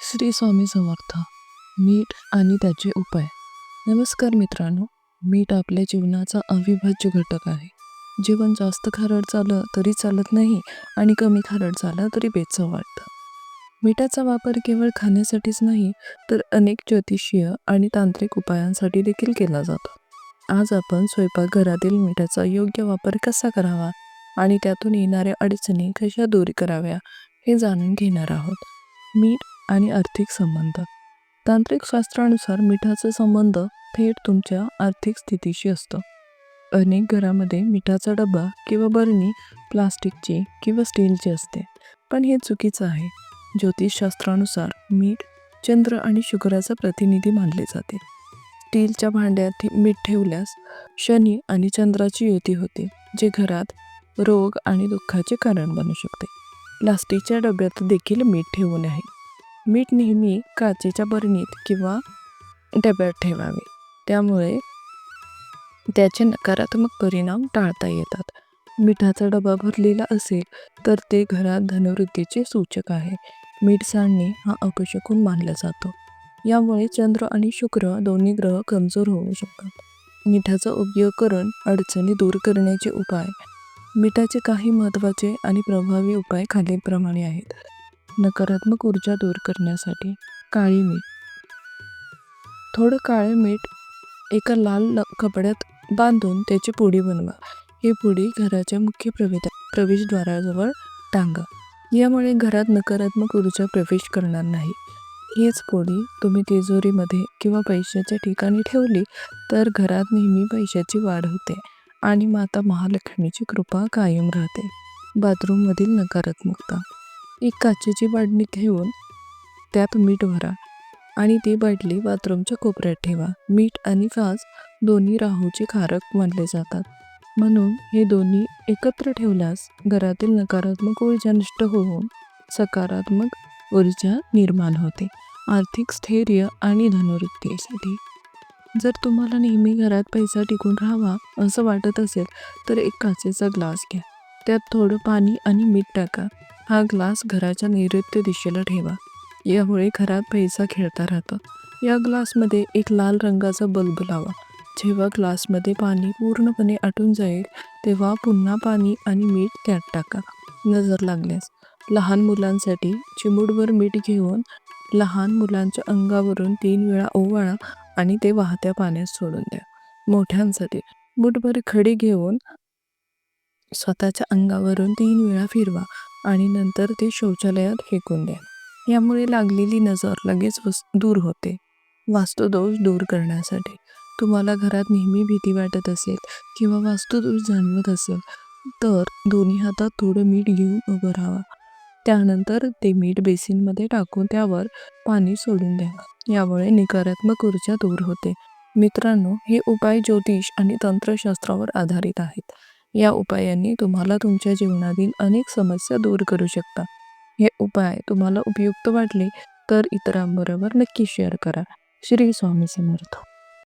श्री स्वामी समर्थ. मीठ आणि त्याचे उपाय. नमस्कार मित्रांनो मीठ आपल्या जीवनाचा अविभाज्य घटक आहे. जीवन जास्त खारट झालं तरी चालत नाही आणि कमी खारट झालं तरी बेचं वाटतं. मिठाचा वापर केवळ खाण्यासाठीच नाही तर अनेक ज्योतिषीय आणि तांत्रिक उपायांसाठी देखील केला जातो. आज आपण स्वयंपाकघरातील मिठाचा योग्य वापर कसा करावा आणि त्यातून येणाऱ्या अडचणी कशा दूर कराव्या हे जाणून घेणार आहोत. मीठ आणि आर्थिक संबंध. तांत्रिक शास्त्रानुसार मिठाचा संबंध थेट तुमच्या आर्थिक स्थितीशी असतो. अनेक घरामध्ये मिठाचा डबा किंवा बरणी प्लास्टिकची किंवा स्टीलची असते. पण हे चुकीचं आहे. ज्योतिषशास्त्रानुसार मीठ चंद्र आणि शुक्राचा प्रतिनिधी मानले जाते. स्टीलच्या भांड्यात मीठ ठेवल्यास शनी आणि चंद्राची युती होते जे घरात रोग आणि दुःखाचे कारण बनू शकते. प्लास्टिकच्या डब्यात देखील मीठ ठेवू नये मीठ नेहमी काचेच्या बरणीत किंवा डब्यात ठेवावे. त्यामुळे त्याचे नकारात्मक परिणाम टाळता येतात. मिठाचा डबा भरलेला असेल तर ते घरात धनवृद्धीचे सूचक आहे. मीठ सांडणे हा अपशकून मानला जातो. यामुळे चंद्र आणि शुक्र दोन्ही ग्रह कमजोर होऊ शकतात. मिठाचा उपयोग करून अडचणी दूर करण्याचे उपाय. मिठाचे काही महत्त्वाचे आणि प्रभावी उपाय खालीलप्रमाणे आहेत. नकारात्मक ऊर्जा दूर करण्यासाठी काळी मीठ. थोडं काळे मीठ एका लाल कपड्यात बांधून त्याची पुडी बनवा. ही पुडी घराच्या मुख्य प्रवेश प्रवेशद्वाराजवळ टांगा. यामुळे घरात नकारात्मक ऊर्जा प्रवेश करणार नाही. हीच पोळी तुम्ही तिजोरीमध्ये किंवा पैशाच्या ठिकाणी ठेवली तर घरात नेहमी पैशाची वाढ होते आणि माता महालक्ष्मीची कृपा कायम राहते. बाथरूममधील नकारात्मकता एक काचेची बाटली घेऊन त्यात मीठ भरा आणि ती बाटली बाथरूमच्या कोपऱ्यात ठेवा. मीठ आणि काच दोन्ही राहूचे कारक मानले जातात. म्हणून हे दोन्ही एकत्र ठेवल्यास घरातील नकारात्मक ऊर्जा नष्ट होऊन सकारात्मक ऊर्जा निर्माण होते. आर्थिक स्थैर्य आणि धनुवृत्तीसाठी. जर तुम्हाला नेहमी घरात पैसा टिकून राहावा असं वाटत असेल तर एक काचेचा ग्लास घ्या. त्यात थोडं पाणी आणि मीठ टाका. हा ग्लास घराच्या नैऋत्य दिशेला ठेवा. यामुळे घरात पैसा खेळता राहतो. या ग्लासमध्ये एक लाल रंगाचा बल्ब लावा. जेव्हा ग्लासमध्ये पाणी पूर्णपणे आटून जाईल तेव्हा पुन्हा पाणी आणि मीठ त्यात टाका. नजर लागल्यास. लहान मुलांसाठी चिमूटभर मीठ घेऊन लहान मुलांच्या अंगावरून तीन वेळा ओवाळा आणि ते वाहत्या पाण्यात सोडून द्या. मोठ्यांसाठी मुठभर खडी घेऊन स्वतःच्या अंगावरून तीन वेळा फिरवा. आणि नंतर ते शौचालयात फेकून द्या. यामुळे लागलेली नजर लगेच वस दूर होते. वास्तुदोष दूर करण्यासाठी तुम्हाला घरात नेहमी भीती वाटत असेल किंवा वास्तुदोष जाणवत असेल तर दोन्ही हातात थोडं मीठ घेऊन उभं राहावा त्यानंतर ते मीठ बेसिनमध्ये टाकून त्यावर पाणी सोडून द्या. यामुळे नकारात्मक ऊर्जा दूर होते. मित्रांनो हे उपाय ज्योतिष आणि तंत्रशास्त्रावर आधारित आहेत. या उपायांनी तुम्हाला तुमच्या जीवनातील अनेक समस्या दूर करू शकता. हे उपाय तुम्हाला उपयुक्त वाटले तर इतरांबरोबर नक्की शेअर करा. श्री स्वामी समर्थ.